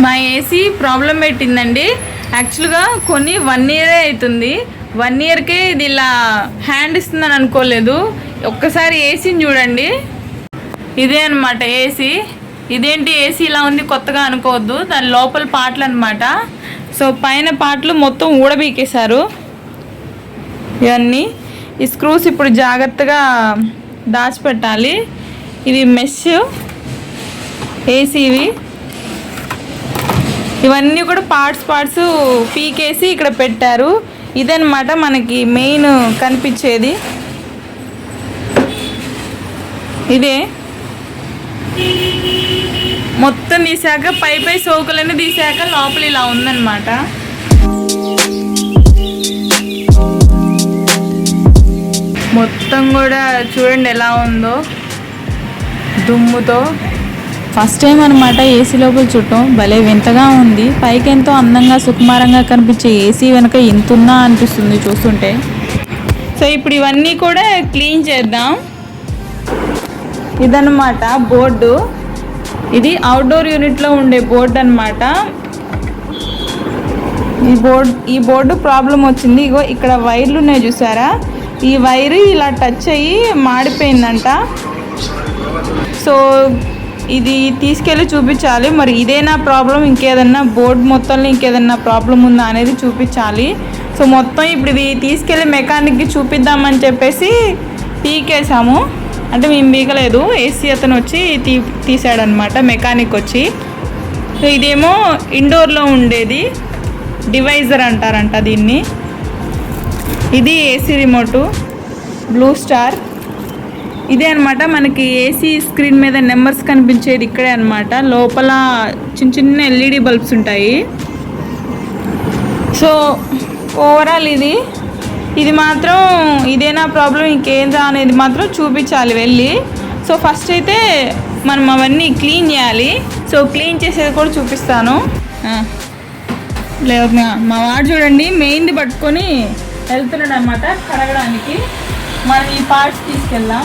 మా AC problem పెట్టిందండి. యాక్చువల్గా కొన్ని వన్ ఇయరే అవుతుంది వన్ ఇయర్కే ఇది ఇలా హ్యాండ్ ఇస్తుందని అనుకోలేదు. ఒక్కసారి ఏసీని చూడండి. ఇదే అనమాట ఏసీ ఇదేంటి ఏసీ ఇలా ఉంది కొత్తగా అనుకోవద్దు. దాని లోపల పాటలు అనమాట సో పైన పాటలు మొత్తం ఊడబీకేశారు. ఇవన్నీ. ఈ స్క్రూస్ ఇప్పుడు జాగ్రత్తగా దాచిపెట్టాలి. ఇది మెష్ ఏసీవి ఇవన్నీ కూడా పార్ట్స్ పార్ట్స్ పీకేసి ఇక్కడ పెట్టారు. ఇదనమాట మనకి మెయిన్ కనిపించేది. ఇదే. మొత్తం తీసాక పై పై సోకులన్నీ తీసాక లోపల ఇలా ఉందన్నమాట. మొత్తం కూడా చూడండి ఎలా ఉందో. దుమ్ముతో. ఫస్ట్ టైం అనమాట ఏసీ లోపల చుట్టం. భలే వింతగా ఉంది. పైకి ఎంతో అందంగా సుకుమారంగా కనిపించే ఏసీ వెనక ఇంతుందా అనిపిస్తుంది చూస్తుంటే. సో ఇప్పుడు ఇవన్నీ కూడా క్లీన్ చేద్దాం. ఇదన్నమాట బోర్డు. ఇది అవుట్డోర్ యూనిట్లో ఉండే బోర్డు అన్నమాట. ఈ బోర్డు ఈ బోర్డు ప్రాబ్లం వచ్చింది. ఇగో ఇక్కడ వైర్లు ఉన్నాయి చూసారా? ఈ వైరు ఇలా టచ్ అయ్యి మాడిపోయిందంట. సో ఇది తీసుకెళ్ళి చూపించాలి. మరి ఇదేనా ప్రాబ్లం ఇంకేదన్నా బోర్డు మొత్తంలో ఇంకేదన్నా ప్రాబ్లం ఉందా అనేది చూపించాలి. సో మొత్తం ఇప్పుడు ఇది తీసుకెళ్ళి మెకానిక్కి చూపిద్దామని చెప్పేసి పీకేసాము అంటే మేము పీకలేదు. ఏసీ అతను వచ్చి తీ తీసాడనమాట మెకానిక్ వచ్చి. సో ఇదేమో ఇండోర్లో ఉండేది. డివైజర్ అంటారంట దీన్ని. ఇది ఏసీ రిమోటు బ్లూ స్టార్ ఇదే అనమాట మనకి ఏసీ స్క్రీన్ మీద నెంబర్స్ కనిపించేది ఇక్కడే అనమాట లోపల చిన్న చిన్న ఎల్ఈడి బల్బ్స్ ఉంటాయి. సో ఓవరాల్ ఇది. ఇది మాత్రం ఇదేనా ప్రాబ్లం ఇంకేందా అనేది మాత్రం చూపించాలి వెళ్ళి. సో ఫస్ట్ అయితే మనం అవన్నీ క్లీన్ చేయాలి. సో క్లీన్ చేసేది కూడా చూపిస్తాను. లేదు మా వాడు చూడండి మెయిన్ది పట్టుకొని వెళ్తున్నాడు అనమాట కడగడానికి. మనం ఈ పార్ట్స్ తీసుకెళ్దాం.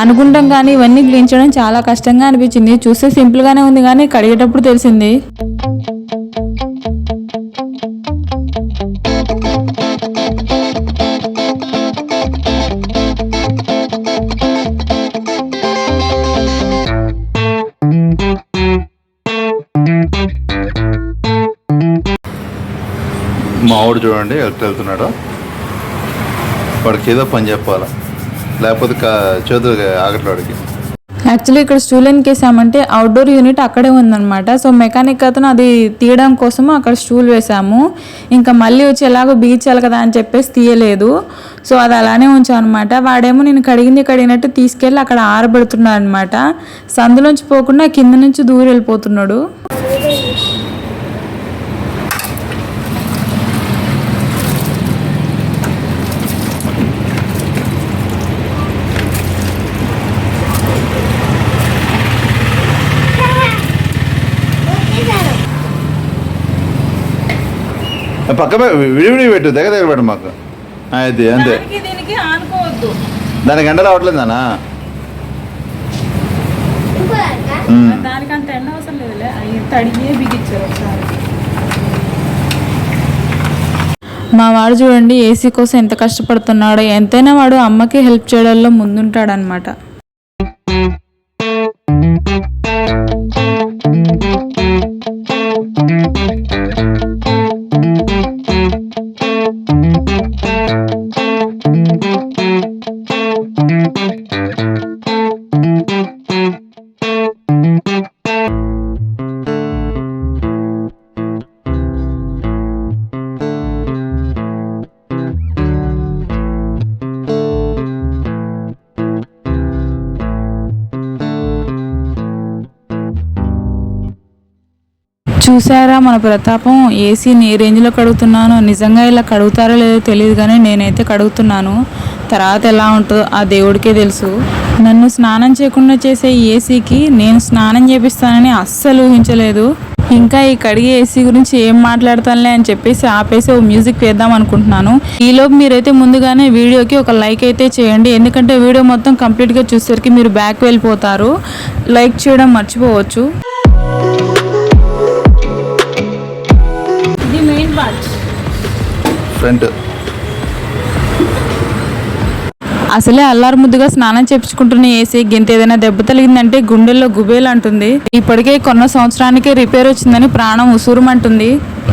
అనుకుంటాం కానీ ఇవన్నీ క్లీన్ చేయడం చాలా కష్టంగా అనిపించింది. చూస్తే సింపుల్గానే ఉంది కానీ కడిగేటప్పుడు తెలిసింది. మావాడు చూడండి ఎక్కడ వెళ్తున్నాడో. వాడికి ఏదో పని చెప్పాలా? లేకపోతే చేతులు ఆగట్లేదు వాడికి. యాక్చువల్లీ ఇక్కడ స్టూల్ ఎందుకు వేసామంటే అవుట్డోర్ యూనిట్ అక్కడే ఉందన్నమాట. సో మెకానిక్ అతను అది తీయడం కోసము అక్కడ స్టూల్ వేసాము. ఇంకా మళ్ళీ వచ్చి ఎలాగో బీచాలి కదా అని చెప్పేసి తీయలేదు. సో అది అలానే ఉంచాం అనమాట వాడేమో నేను కడిగింది కడిగినట్టు తీసుకెళ్ళి అక్కడ ఆరబెడుతున్నాడు అనమాట సందులోంచి పోకుండా కింద నుంచి దూరం వెళ్ళిపోతున్నాడు. పక్క విడివిడి పెట్టు దగ్గర దగ్గర పెట్టు మాకు. అది అంతే. దానికి దీనికి ఆనుకోవద్దు. దానికి ఎండ అవసరం లేదులే. తడిగే బిగించారు ఒకసారి. మా వాడు చూడండి ఏసీ కోసం ఎంత కష్టపడుతున్నాడో ఎంతైనా వాడు అమ్మకి హెల్ప్ చేయడంలో ముందుంటాడనమాట చూసారా మన ప్రతాపం ఏసీని ఏ రేంజ్లో కడుగుతున్నానో. నిజంగా ఇలా కడుగుతారో లేదో తెలియదు కానీ నేనైతే కడుగుతున్నాను. తర్వాత ఎలా ఉంటుందో ఆ దేవుడికే తెలుసు. నన్ను స్నానం చేయకుండా చేసే ఏసీకి నేను స్నానం చేపిస్తానని అస్సలు ఊహించలేదు. ఇంకా ఈ కడిగే ఏసీ గురించి ఏం మాట్లాడతానులే అని చెప్పేసి ఆపేసి ఓ మ్యూజిక్ వేద్దాం అనుకుంటున్నాను. ఈలోపు మీరైతే ముందుగానే వీడియోకి ఒక లైక్ అయితే చేయండి. ఎందుకంటే వీడియో మొత్తం కంప్లీట్గా చూసేసరికి మీరు బ్యాక్ వెళ్ళిపోతారు. లైక్ చేయడం మర్చిపోవచ్చు. ఇది అసలే అల్లారు ముద్దుగా స్నానం చేపించుకుంటున్న ఏసీ గింత ఏదైనా దెబ్బ తగిలిందంటే గుండెల్లో గుబేలు అంటుంది. ఇప్పటికే కొన్న సంవత్సరానికే రిపేర్ వచ్చిందని ప్రాణం ఉసూరుమంటుంది.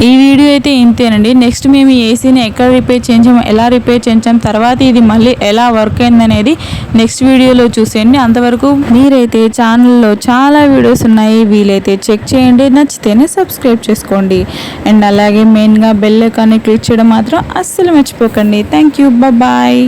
ఈ వీడియో అయితే ఇంతేనండి. నెక్స్ట్ మేము ఈ ఏసీని ఎక్కడ రిపేర్ చేయించాము ఎలా రిపేర్ చేయించాం తర్వాత ఇది మళ్ళీ ఎలా వర్క్ అయిందనేది నెక్స్ట్ వీడియోలో చూసేయండి. అంతవరకు మీరైతే ఛానల్లో చాలా వీడియోస్ ఉన్నాయి. వీలైతే చెక్ చేయండి. నచ్చితేనే సబ్స్క్రైబ్ చేసుకోండి. అండ్ అలాగే మెయిన్గా బెల్ ఐకాన్ని క్లిక్ చేయడం మాత్రం అస్సలు మర్చిపోకండి. Thank you bye